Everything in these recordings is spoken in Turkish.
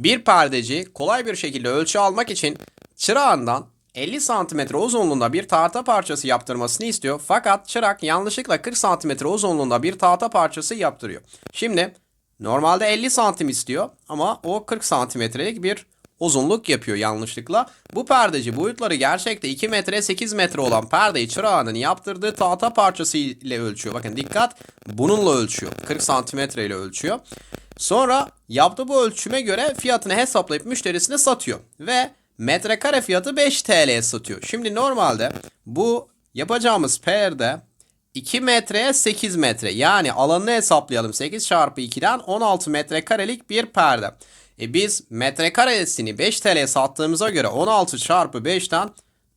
Bir perdeci kolay bir şekilde ölçü almak için çırağından 50 santimetre uzunluğunda bir tahta parçası yaptırmasını istiyor. Fakat çırak yanlışlıkla 40 santimetre uzunluğunda bir tahta parçası yaptırıyor. Şimdi normalde 50 santim istiyor ama o 40 santimetrelik bir uzunluk yapıyor yanlışlıkla. Bu perdeci boyutları gerçekte 2 metre 8 metre olan perdeyi çırağının yaptırdığı tahta parçası ile ölçüyor. Bakın dikkat bununla ölçüyor. 40 santimetre ile ölçüyor. Sonra yaptığı bu ölçüme göre fiyatını hesaplayıp müşterisine satıyor. Ve metrekare fiyatı 5 TL'ye satıyor. Şimdi normalde bu yapacağımız perde 2 metreye 8 metre. Yani alanını hesaplayalım. 8 çarpı 2'den 16 metrekarelik bir perde. E biz metrekaresini 5 TL'ye sattığımıza göre 16 çarpı 5'ten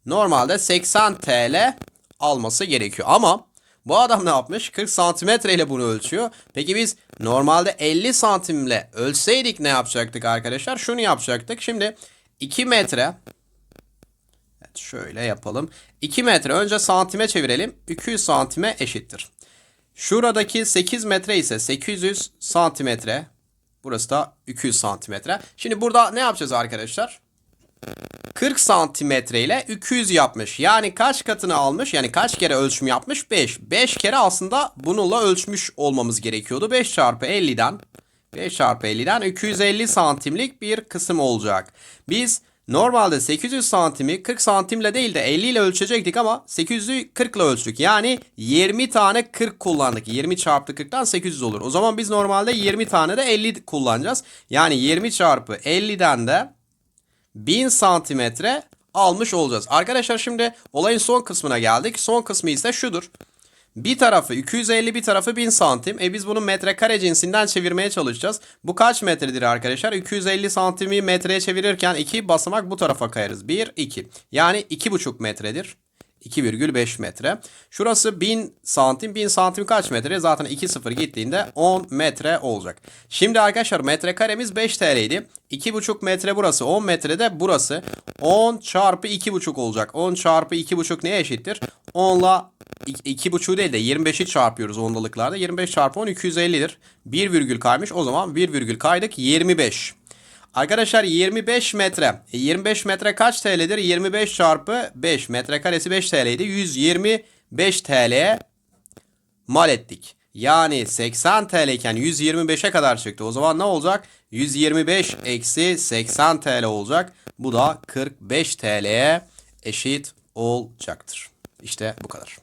normalde 80 TL alması gerekiyor. Ama bu adam ne yapmış? 40 santimetre ile bunu ölçüyor. Peki biz normalde 50 santimle ölçseydik ne yapacaktık arkadaşlar? Şunu yapacaktık. Şimdi 2 metre Evet şöyle yapalım. 2 metre önce santime çevirelim. 200 santime eşittir. Şuradaki 8 metre ise 800 santimetre. Burası da 200 santimetre. Şimdi burada ne yapacağız arkadaşlar? 40 santimetre ile 200 yapmış. Yani kaç katını almış? Yani kaç kere ölçüm yapmış? 5. 5 kere aslında bununla ölçmüş olmamız gerekiyordu. 5 çarpı 50'den 5 çarpı 50'den 250 santimlik bir kısım olacak. Biz normalde 800 santimi 40 santimle değil de 50 ile ölçecektik ama 800'ü 40 ile ölçtük. Yani 20 tane 40 kullandık. 20 çarpı 40'tan 800 olur. O zaman biz normalde 20 tane de 50 kullanacağız. Yani 20 çarpı 50'den de 1000 santimetre almış olacağız. Arkadaşlar şimdi olayın son kısmına geldik. Son kısmı ise şudur. Bir tarafı 250 bir tarafı 1000 santim. E biz bunu metrekare cinsinden çevirmeye çalışacağız. Bu kaç metredir arkadaşlar? 250 santimi metreye çevirirken 2 basamak bu tarafa kayarız. 1, 2. Yani 2,5 metredir. 2,5 metre. Şurası 1000 santim. 1000 santim kaç metre? Zaten 2 sıfır gittiğinde 10 metre olacak. Şimdi arkadaşlar metrekaremiz 5 TL idi. 2,5 metre burası. 10 metre de burası. 10 çarpı 2,5 olacak. 10 çarpı 2,5 neye eşittir? 10 ile 2,5 değil de 25'i çarpıyoruz ondalıklarda. 25 çarpı 10 250'dir. 1 virgül kaymış. O zaman 1 virgül kaydık 25. Arkadaşlar 25 metre. E, 25 metre kaç TL'dir? 25 çarpı 5. Metrekaresi 5 TL'ydi. 125 TL'ye mal ettik. Yani 80 TL iken 125'e kadar çıktı. O zaman ne olacak? 125 eksi 80 TL olacak. Bu da 45 TL'ye eşit olacaktır. İşte bu kadar.